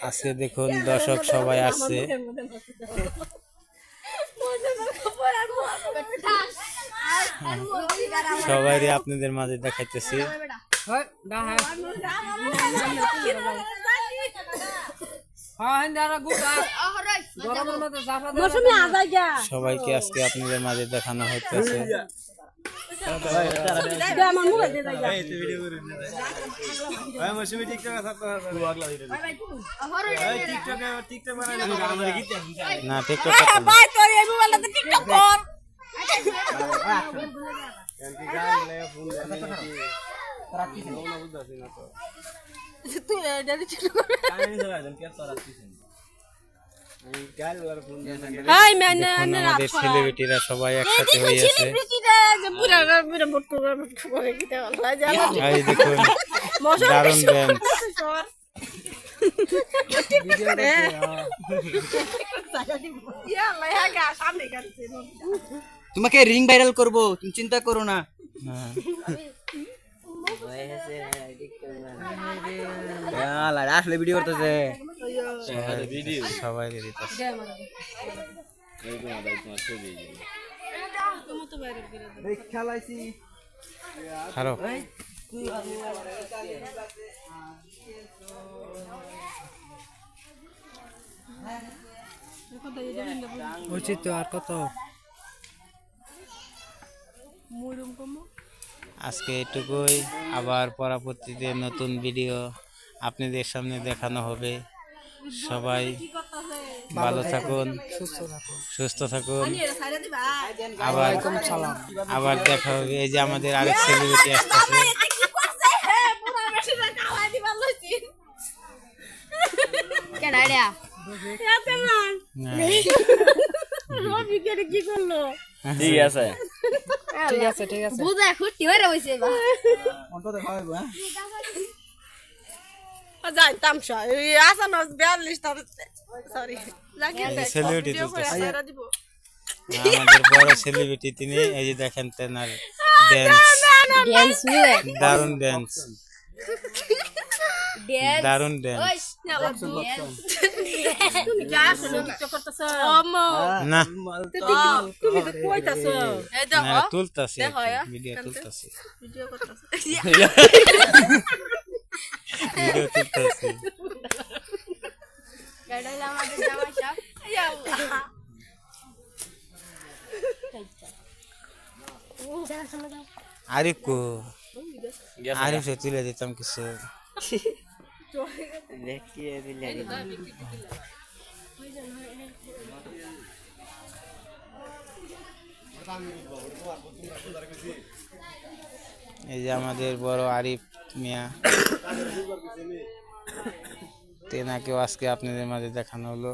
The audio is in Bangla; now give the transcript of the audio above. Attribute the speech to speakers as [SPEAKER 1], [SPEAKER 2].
[SPEAKER 1] আজকে দেখুন দর্শক সবাই আসছে সবাই আপনাদের মাঝে দেখাইতেছি।
[SPEAKER 2] মৌসুমি আজাই গা
[SPEAKER 1] সবাইকে আজকে আপনাদের মাঝে দেখানো হইতেছে। না টিকটক
[SPEAKER 2] তুই হাই ম্যান
[SPEAKER 1] আমাদের সেলিব্রিটিরা সবাই একসাথে হয়ে আছে।
[SPEAKER 2] যে পুরা পুরা বুট করে বুট করে কিতে আল্লাহ জানো
[SPEAKER 1] এই দেখুন দারুণ ব্যান্ড
[SPEAKER 3] তোমাকে রিং ভাইরাল করব তুমি চিন্তা করো না। আসলে ভিডিও করতেছে।
[SPEAKER 1] সবাই হ্যালো।
[SPEAKER 3] উচিত তো আর কত?
[SPEAKER 1] আজকে এটুকুই। আবার পরবর্তীতে নতুন ভিডিও আপনাদের সামনে দেখানো হবে। সবাই ভালো থাকুন সুস্থ থাকুন। আবার আবার দেখা হবে। এই যে আমাদের আরেক সেলিব্রিটি আসতেছে। হ্যাঁ।
[SPEAKER 2] কি করল?
[SPEAKER 3] ঠিক আছে।
[SPEAKER 2] ঠিক আছে ঠিক আছে। বুঝা খুঁটি হয়ে। রয়েছে
[SPEAKER 3] হ্যাঁ
[SPEAKER 2] আসান বিয়াল্লিশ সরি
[SPEAKER 1] সেলিব্রিটি আমাদের বড় সেলিব্রিটি তিনি এই যে দেখেন তেনার ড্যান্স দারুণ ড্যান্স দারুণ ড্যান্স
[SPEAKER 2] তুমি কি আসলে
[SPEAKER 1] না।
[SPEAKER 2] তুমি তো কইতাছ। এই
[SPEAKER 1] না তুলতাছি ভিডিও তুলতাছি।
[SPEAKER 2] ভিডিও করতেছ।
[SPEAKER 1] ভিডিও তুলতাছি
[SPEAKER 2] আমাদের জামাই সাহেব
[SPEAKER 1] আরিফ কো। আরিফ সে তুলে দিতাম কিছু।
[SPEAKER 3] দিলে
[SPEAKER 1] এই যে আমাদের বড় আরিফ মিয়া। তেনাকেও আজকে আপনাদের মাঝে দেখানো হলো।